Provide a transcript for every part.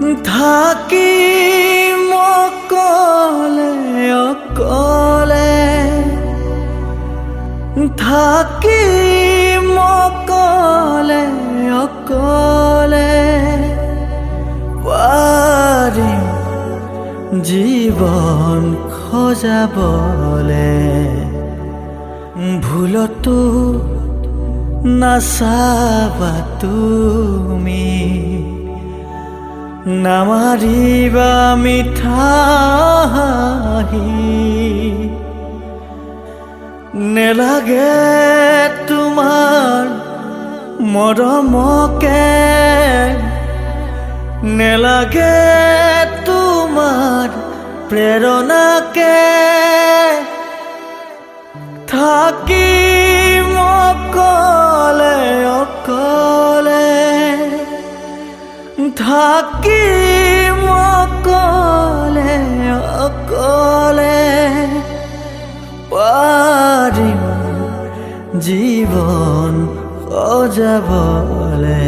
থাকি অকলে অকলে। থাকি অকলে। অকলে পাৰিম জীৱন খজাবলে ভুলতো নাচাবা তুমি। নামাৰিবা মিঠা হাঁহি নেলাগে তোমাৰ মৰমকে নেলাগে তোমাৰ প্ৰেৰণাকে থাকি অকলে থাকি অকলে। অকলে পাৰিম জীৱন সজাবলে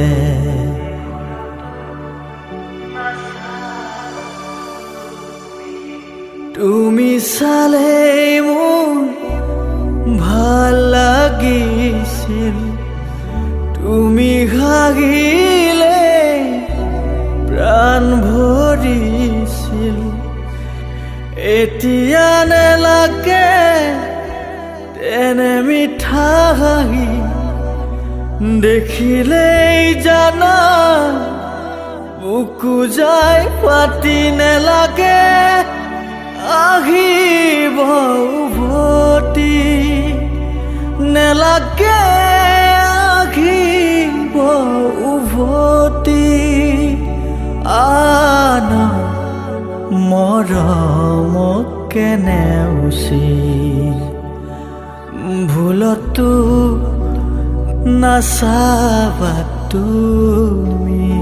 তুমি চালেই মোৰ ভালো লাগিছিল তুমি হাগিলে ভৰিছিল এতিয়া নেলাগে তেনে মিঠা হাঁহি। দেখিলেই জানা, বুকু যাই পাতি নেলাগে আহিব উভতি নেলাগে আহিব উভতি আন মৰমক কেনে উচিত ভুলতো নাচাবা তুমি।